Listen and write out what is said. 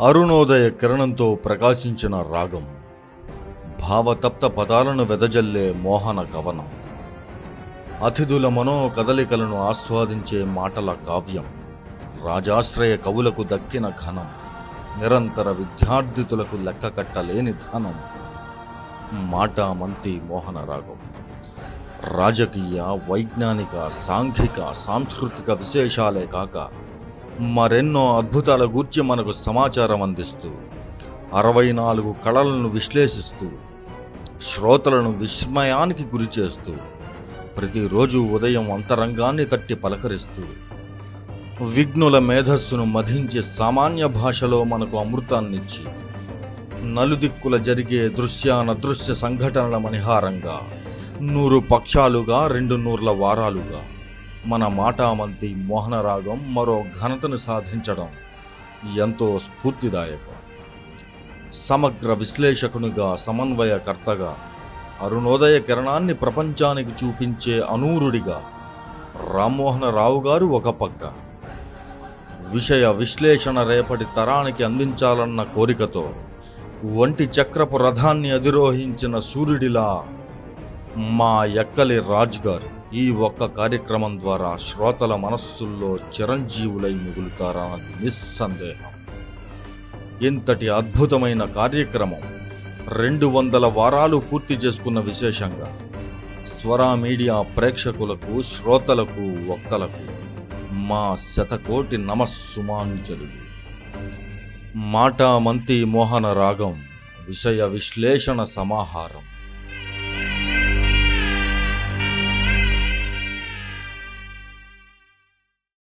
అరుణోదయ కిరణంతో ప్రకాశించిన రాగం భావతప్త పదాలను వెదజల్లే మోహన కవనం అతిథుల మనో కదలికలను ఆస్వాదించే మాటల కావ్యం రాజాశ్రయ కవులకు దక్కిన ఘనం నిరంతర విద్యార్థితులకు లెక్క కట్టలేని ధనం. మాటామంతి మోహన రాగం. రాజకీయ వైజ్ఞానిక సాంఘిక సాంస్కృతిక విశేషాలే కాక మరెన్నో అద్భుతాల గూర్చి మనకు సమాచారం అందిస్తూ అరవై నాలుగు కళలను విశ్లేషిస్తూ శ్రోతలను విస్మయానికి గురి చేస్తూ ప్రతిరోజు ఉదయం అంతరంగాన్ని తట్టి పలకరిస్తూ విఘ్నుల మేధస్సును మధించి సామాన్య భాషలో మనకు అమృతాన్నిచ్చి నలుదిక్కుల జరిగే దృశ్యానదృశ్య సంఘటనల మణిహారంగా నూరు పక్షాలుగా రెండు నూర్ల వారాలుగా మన మాటామంతి మోహనరాగం మరో ఘనతను సాధించడం ఎంతో స్ఫూర్తిదాయకం. సమగ్ర విశ్లేషకునిగా సమన్వయకర్తగా అరుణోదయ కిరణాన్ని ప్రపంచానికి చూపించే అనూరుడిగా రామ్మోహన రావు గారు ఒక పక్క. విషయ విశ్లేషణ రేపటి తరానికి అందించాలన్న కోరికతో వంటి చక్రపు రథాన్ని అధిరోహించిన సూర్యుడిలా మా ఎక్కలి రాజ్ గారు ఈ ఒక్క కార్యక్రమం ద్వారా శ్రోతల మనస్సుల్లో చిరంజీవులై మిగులుతారన్నది నిస్సందేహం. ఇంతటి అద్భుతమైన కార్యక్రమం రెండు వందల వారాలు పూర్తి చేసుకున్న విశేషంగా స్వరా మీడియా ప్రేక్షకులకు శ్రోతలకు వక్తలకు మా శతకోటి నమస్సుమాంజలు. మాటామంతి మోహన రాగం విషయ విశ్లేషణ సమాహారం.